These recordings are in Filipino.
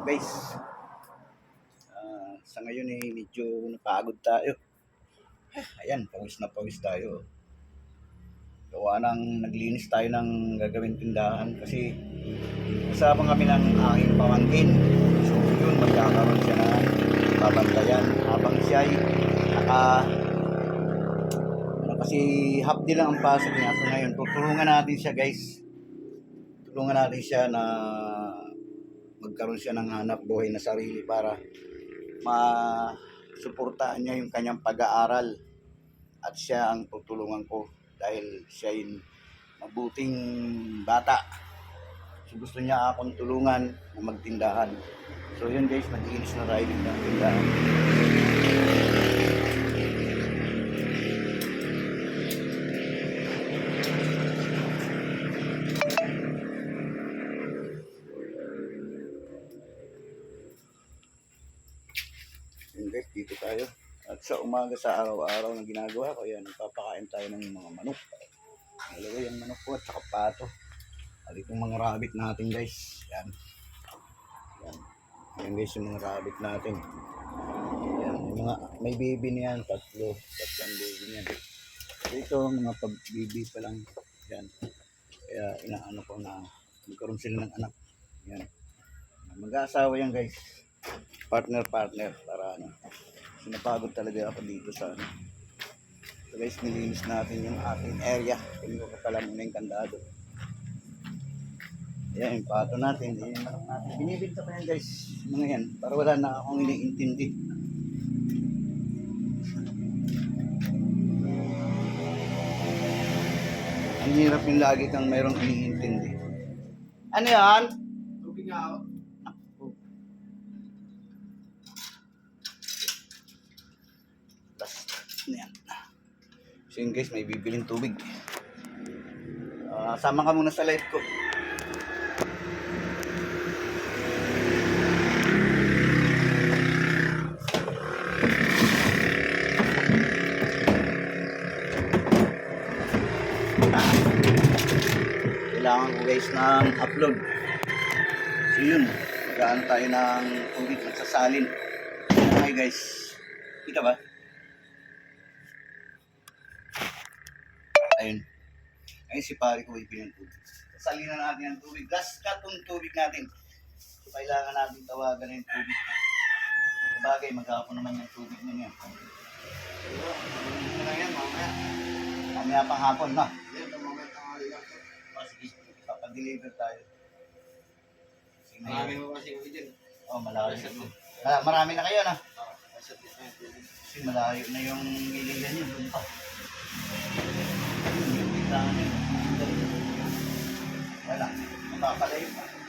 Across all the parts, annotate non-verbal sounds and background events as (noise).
guys. Ah, sa ngayon eh, medyo napagod tayo. (sighs) Ayan, pawis na pawis tayo. Gawa nang naglinis tayo ng gagawin tindahan kasi kasama kami ng aking pamangkin. So yun, magkakaroon siya ng babantayan habang siya ay naka ano, kasi half day lang ang pasok niya. So ngayon, tutulungan natin siya guys. Tulungan natin siya na magkaroon siya ng hanap buhay na sarili para ma-suportahan niya yung kanyang pag-aaral at siya ang tutulungan ko dahil siya ay mabuting bata. So gusto niya akong tulungan na magtindahan. So yun guys, nag-iinis na tayo ng tindahan. Yun guys, dito tayo. At sa umaga sa araw-araw na ginagawa ko, yan, nagpapakain tayo ng mga manok. Dalawa yung manok ko at saka pato. At itong mga rabbit natin guys. Yan. Yan. Yan guys yung mga rabbit natin. Yan. Mga, may baby niyan, tatlo. Tatlong baby niyan. Ito, mga pag-baby pa lang. Yan. Kaya inaano ko na magkaroon sila ng anak. Yan. Mag-aasawa yan guys partner partner para ano. Sinapagod talaga ako dito sa ano. So guys nilinis natin yung ating area. Hindi ko pa pala muna yung kandado. Yan yung pato natin. Yan yung manok natin. Binibinta ko yan guys. Mga yan. Para wala na akong iniintindi. Ang hirap yung lagi kang mayroong iniintindi. Ano yan? Tubig nga ako. Ano yan. So yun guys, may bibiling tubig. Ah, sama ka muna sa live ko. Kailangan ko guys ng upload. So yun, magaan tayo ng tubig magsasalin. Okay guys, kita ba? Ayun. Ayun si pare ko ibigay ng tubig. Salin na natin ang tubig. Last cut yung tubig natin. So, kailangan natin tawagan yung tubig. Sabagay, maghapon naman yung tubig na yan. Lang yan, mamaya. Mamaya pang hapon, no? Yan, mamaya lang. Sige, papadeliver tayo. Marami mo kasi uwi dyan. Oh, malayo. Ah, marami na kayo, na? Oo, design tubig. Kasi malayo na yung miligan niyo doon pa. Wala. Mapapalayo pa.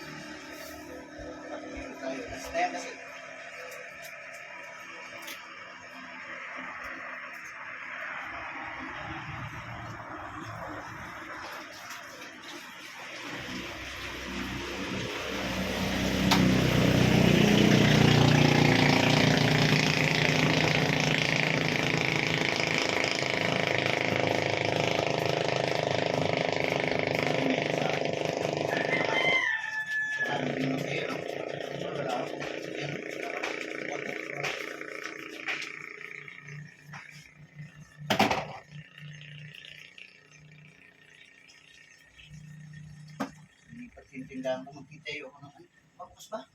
Hindi pa tintindahan ko magkitayo ako ng ano. Mabukas ba?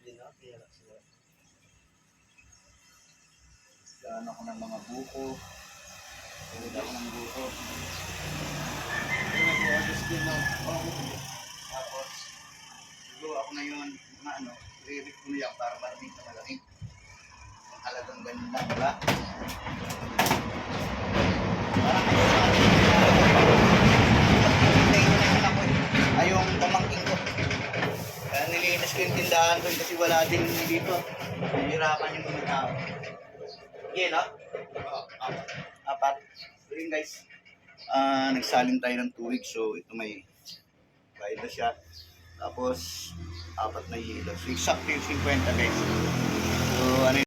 Hindi na, kaya lang sila. Gaan ako ng mga buko. Tulad ako ng buko. Kaya nag-order din ng pangako. Tapos, siguro ako ngayon, mga ano, i-read ko na yan para maraming na malaki. Ang halagang ganun lang, wala? Parang kayo sa akin. Hintay ko na yung anak ko eh. Ay, yung pamangking ko. Kaya nilinis ko yung ko kasi wala din dito. Nahihirapan yung mga tao. Okay, no? Oo, Apat. Apat. So guys. Ah, nagsalim tayo ng tubig. So ito may bayad na siya. Tapos apat na hilo. So exact yung 50 guys. So ano